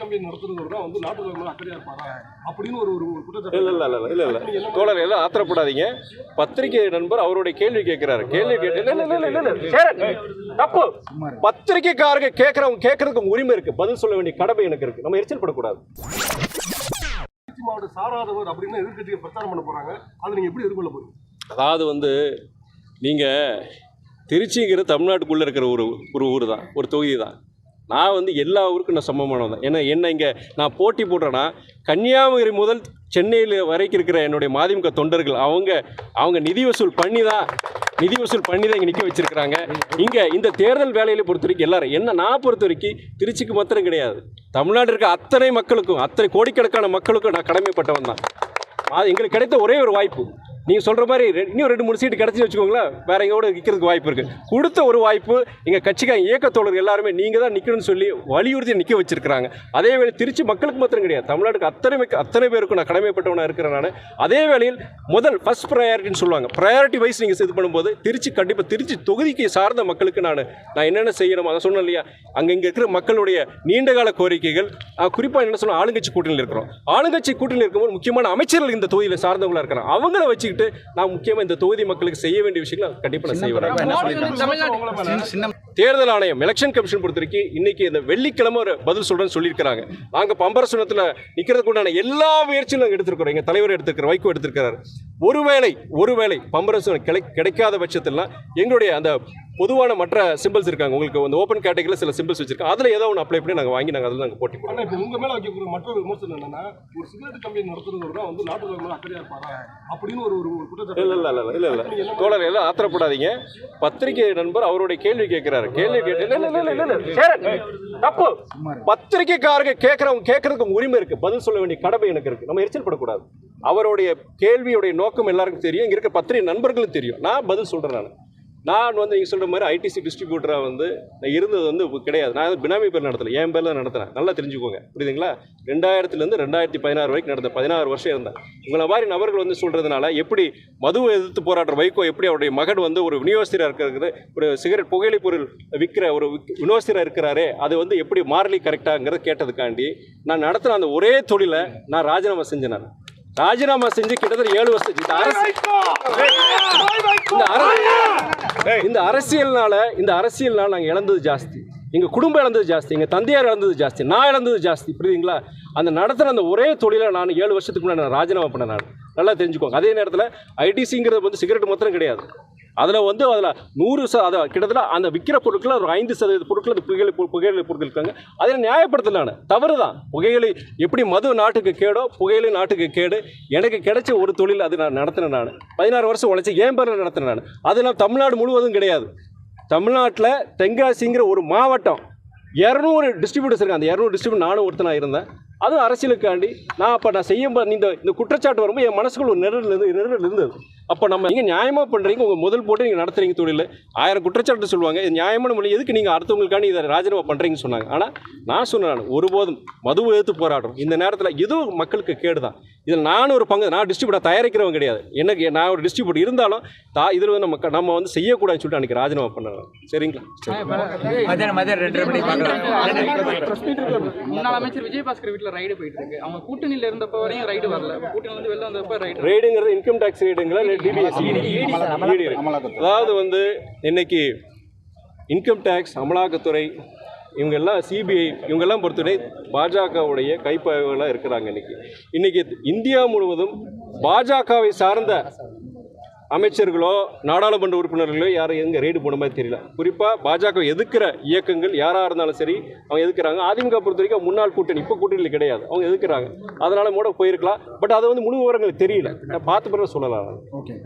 நடத்துறவர் தான் வந்து நாட்டு மேல அக்கறையா இருப்பாரா? அப்படின்னு ஒரு ஒரு குற்றச்சாட்டு. இல்லை இல்லை இல்லை இல்லை இல்லை. தோழர் எல்லாம் ஆத்திரப்படாதீங்க. பத்திரிகை நண்பர் அவருடைய கேள்வி கேட்கிறாரு. கேள்வி கேட்டு இல்லை இல்லை இல்லை இல்லை இல்லை. தப்பு. பத்திரிகைக்காரங்க கேட்கறவங்க கேட்கறதுக்கு உரிமை இருக்கு. பதில் சொல்ல வேண்டிய கடமை எனக்கு இருக்கு. நம்ம எரிச்சல் படக்கூடாது. மாவட்ட சாராதவர் அப்படின்னு எதிர்க்கட்சிகள் பிரச்சாரம் பண்ண போறாங்க. அதை நீங்க எப்படி எதிர்கொள்ள போறீங்க? அதாவது வந்து நீங்கள் திருச்சிங்கிறது தமிழ்நாட்டுக்குள்ளே இருக்கிற ஒரு ஒரு ஊர் தான் ஒரு தொகுதி தான் நான் வந்து எல்லா ஊருக்கும் நான் சமமானவன் தான். ஏன்னா என்ன இங்கே நான் போட்டி போடுறேன்னா கன்னியாகுமரி முதல் சென்னையில் வரைக்கும் இருக்கிற என்னுடைய மதிமுக தொண்டர்கள் அவங்க அவங்க நிதி வசூல் பண்ணி தான் நிதி வசூல் பண்ணி தான் இங்கே நிற்க வச்சுருக்குறாங்க. இங்கே இந்த தேர்தல் வேலையில் பொறுத்த வரைக்கும் எல்லாரும் என்ன நான் பொறுத்த வரைக்கும் திருச்சிக்கு மாத்திரம் கிடையாது. தமிழ்நாடு இருக்க அத்தனை மக்களுக்கும் அத்தனை கோடிக்கணக்கான மக்களுக்கும் நான் கடமைப்பட்டவன் தான். அது எங்களுக்கு கிடைத்த ஒரே ஒரு வாய்ப்பு. நீங்கள் சொல்கிற மாதிரி இன்னும் ரெண்டு மூணு சீட்டு கிடச்சி வச்சுக்கோங்களேன். வேற எங்கோட நிற்கிறதுக்கு வாய்ப்பு இருக்குது கொடுத்த ஒரு வாய்ப்பு எங்கள் கட்சிக்காரங்க இயக்கத்தோழர் எல்லாருமே நீங்கள் தான் நிற்கணும்னு சொல்லி வலியுறுத்தி நிற்க வச்சிருக்கிறாங்க. அதே வேளை திருச்சி மக்களுக்கு மாத்திரம் கிடையாது. தமிழ்நாட்டுக்கு அத்தனை அத்தனை பேருக்கும் நான் கடமைப்பட்டவனாக இருக்கிறேன் நான். அதே வேளையில் முதல் ஃபஸ்ட் ப்ரையாரிட்டின்னு சொல்லுவாங்க. ப்ரையாரிட்டி வைஸ் நீங்கள் இது பண்ணும்போது திருச்சி கண்டிப்பாக திருச்சி தொகுதிக்கு சார்ந்த மக்களுக்கு நான் நான் என்னென்ன செய்யணும் அதை சொன்னேன் இல்லையா? அங்கே இங்கே இருக்கிற மக்களுடைய நீண்டகால கோரிக்கைகள் குறிப்பாக என்ன சொல்லணும் ஆளுங்கட்சி கூட்டணியில் இருக்கிறோம். ஆளுங்கட்சி கூட்டணியில் இருக்கும்போது முக்கியமான அமைச்சர்கள் இந்த தொகுதியில் சார்ந்தவங்களா இருக்கிறாங்க அவங்கள வச்சுக்கிட்டு நான் முக்கியமாக இந்த தொகுதி மக்களுக்கு செய்ய வேண்டிய விஷயங்களை கண்டிப்பாக நான் செய்வேன். தேர்தல் ஆணையம் எலெக்ஷன் கமிஷன் பொறுத்த வரைக்கும் இன்னைக்கு இந்த வெள்ளிக்கிழமை ஒரு பதில் சொல்றேன்னு சொல்லியிருக்கிறாங்க. நாங்கள் பம்பரசுனத்தில் நிற்கிறதுக்கு உண்டான எல்லா முயற்சியும் நாங்கள் எடுத்திருக்கிறோம். எங்கள் தலைவர் எடுத்திருக்கிற வைகோ எடுத்திருக்கிறார். ஒருவேளை ஒருவேளை பம்பரசுனம் கிடை கிடைக்காத பட்சத்தில் எங்களுடைய அந்த பொதுவான மற்ற சிம்பிள்ஸ் இருக்காங்க. உங்களுக்கு வந்து ஓப்பன் கேட்டகரியில் சில சிம்பிள்ஸ் வச்சிருக்காங்க அதில் ஏதோ ஒன்று அப்ளை பண்ணி நாங்கள் வாங்கி நாங்கள் அதில் நாங்கள் போட்டி போடுவோம் இப்போ உங்க மேல வைக்கக்கூடிய மற்றொரு விமர்சனம் என்னன்னா ஒரு சிகரெட் கம்பெனி நடத்துறவர் தான் வந்து நாட்டு மேல அக்கறையா இருப்பாரா? அப்படின்னு ஒரு ஒரு குற்றச்சாட்டு இல்லை இல்லை இல்லை இல்லை இல்லை. தோழர் எல்லாம் ஆத்திரப்படாதீங்க. பத்திரிகை நண்பர் அவருடைய கேள்வி கேட்கிறாரு. கேள்வி கேட்டு தப்பு. பத்திரிகைக்காரங்க கேட்கறவங்க கேட்கறதுக்கு உரிமை இருக்கு. பதில் சொல்ல வேண்டிய கடமை எனக்கு இருக்கு. நம்ம எரிச்சல் படக்கூடாது. அவருடைய கேள்வியுடைய நோக்கம் எல்லாருக்கும் தெரியும் இங்கே இருக்க பத்திரிகை நண்பர்களும் தெரியும். நான் பதில் சொல்கிறேன் நான். நான் வந்து நீங்கள் சொல்கிற மாதிரி ஐடிசி டிஸ்ட்ரிபியூட்டராக வந்து நான் இருந்தது வந்து கிடையாது. நான் பினாமி பேர் நடத்தலை. என் பேரில் நடத்துகிறேன் நல்லா தெரிஞ்சுக்கோங்க. புரியுதுங்களா? ரெண்டாயிரத்துலேருந்து ரெண்டாயிரத்தி பதினாறு வரைக்கும் நடந்த பதினாறு வருஷம் இருந்தேன். உங்களை மாதிரி நபர்கள் வந்து சொல்கிறதுனால எப்படி மதுவை எதிர்த்து போராடுற வைகோ எப்படி அவருடைய மகன் வந்து ஒரு விநியோகஸ்தராக இருக்கிறது ஒரு சிகரெட் புகையிலை பொருள் விற்கிற ஒரு விநியோகஸ்தராக இருக்கிறாரே அது வந்து எப்படி மாறலி கரெக்டாங்கிறத கேட்டதுக்காண்டி நான் நடத்துகிற அந்த ஒரே தொழிலை நான் ராஜினாமா செஞ்சேன் நான். ராஜினாமா செஞ்சு கிட்டத்தட்ட ஏழு வருஷம் இந்த அரசு இந்த அரசு இந்த அரசியல்னால இந்த அரசியல்னால நாங்கள் இழந்தது ஜாஸ்தி. எங்கள் குடும்பம் இழந்தது ஜாஸ்தி. எங்கள் தந்தையார் இழந்தது ஜாஸ்தி. நான் இழந்தது ஜாஸ்தி. புரியுதுங்களா? அந்த நடத்துகிற அந்த ஒரே தொழிலை நான் ஏழு வருஷத்துக்கு முன்னாடி நான் ராஜினாமா பண்ணேன் நான். நல்லா தெரிஞ்சுக்கோங்க. அதே நேரத்தில் ஐடிசிங்கிறது வந்து சிகரெட் மாத்திரம் கிடையாது. அதில் வந்து அதில் நூறு ச அதை கிட்டத்தட்ட அந்த விற்கிற பொருட்களில் ஒரு ஐந்து சதவீத பொருட்கள் அந்த புகையிலை பொ- புகையிலை பொருட்கள் இருக்காங்க. அதில் நியாயப்படுத்தலான நான். தவறு தான். புகையிலை எப்படி மது நாட்டுக்கு கேடோ புகையிலை நாட்டுக்கு கேடு எனக்கு கிடைச்ச ஒரு தொழில் அது நான் நடத்தினேன் நான். பதினாறு வருஷம் உழைச்சி ஏன் பேரில் நடத்தினேன் நான். அது நான் தமிழ்நாடு முழுவதும் கிடையாது. தமிழ்நாட்டில் தென்காசிங்கிற ஒரு மாவட்டம் இரநூறு டிஸ்ட்ரிபியூட்டர்ஸ் இருக்காங்க. அந்த இரநூறு டிஸ்ட்ரிபியூட் நானும் ஒருத்தனாக இருந்தேன். அதுவும் அரசியலுக்காண்டி நான் அப்போ நான் செய்யும் இந்த இந்த குற்றச்சாட்டு வரும்போது என் மனசுக்குள்ள ஒரு நெருடல் இருந்து நெருடல் இருந்தது. அப்போ நம்ம நீங்கள் நியாயமாக பண்ணுறீங்க உங்கள் முதல் போட்டு நீங்கள் நடத்துறீங்க தொழில் ஆயிரம் குற்றச்சாட்டு சொல்லுவாங்க. இது நியாயமான மொழி எதுக்கு நீங்கள் அடுத்தவங்களுக்காண்டி இதை ராஜினாமா பண்ணுறீங்கன்னு சொன்னாங்க. ஆனால் நான் சொன்னேன் நான் ஒருபோதும் மதுவை எதிர்த்து போராடுறோம். இந்த நேரத்தில் இதுவும் மக்களுக்கு கேடு தான் இதில் நானும் ஒரு பங்கு நான் டிஸ்ட்ரிபியூட்டர் தயாரிக்கிறவங்க கிடையாது. எனக்கு நான் ஒரு டிஸ்ட்ரிபியூட்டர் இருந்தாலும் தா இதில் வந்து நம்ம நம்ம வந்து செய்யக்கூடாதுன்னு சொல்லிட்டு அன்றைக்கி ராஜினாமா பண்ணலாம் சரிங்களா? சரி. மதியானம் மதியம் ரெண்டரை மணிக்கு பார்க்கலாம் முன்னாள் அமைச்சர் விஜயபாஸ்கர் வீட்ல ரைடு போயிட்டு இருக்கு. அவங்க கூட்டணியில இருந்தப்ப வரையும் ரைடு வரல. கூட்டணியில இருந்து வெளில வந்தப்ப ரைடு ரேடுங்கிறது இன்கம் டேக்ஸ் ரேடுங்களா அதாவது வந்து இன்னைக்கு இன்கம் டேக்ஸ் அமலாக்கத்துறை இவங்க எல்லாம் சிபிஐ இவங்கெல்லாம் பொறுத்தவரை பாஜகவுடைய கைப்பாய்வுகளாக இருக்கிறாங்க இன்னைக்கு. இன்னைக்கு இந்தியா முழுவதும் பாஜகவை சார்ந்த அமைச்சர்களோ நாடாளுமன்ற உறுப்பினர்களோ யாரும் எங்க ரெய்டு போன மாதிரி தெரியல. குறிப்பாக பாஜக எதிர்க்கிற இயக்கங்கள் யாராக இருந்தாலும் சரி அவங்க எதுக்குறாங்க அதிமுக பொறுத்த வரைக்கும் முன்னாள் கூட்டணி இப்போ கூட்டணியில் கிடையாது. அவங்க எதுக்குறாங்க அதனால கூட போயிருக்கலாம். பட் அது வந்து முழு விவரங்கள் தெரியல. நான் பார்த்த பிறகு சொல்லலாம். ஓகே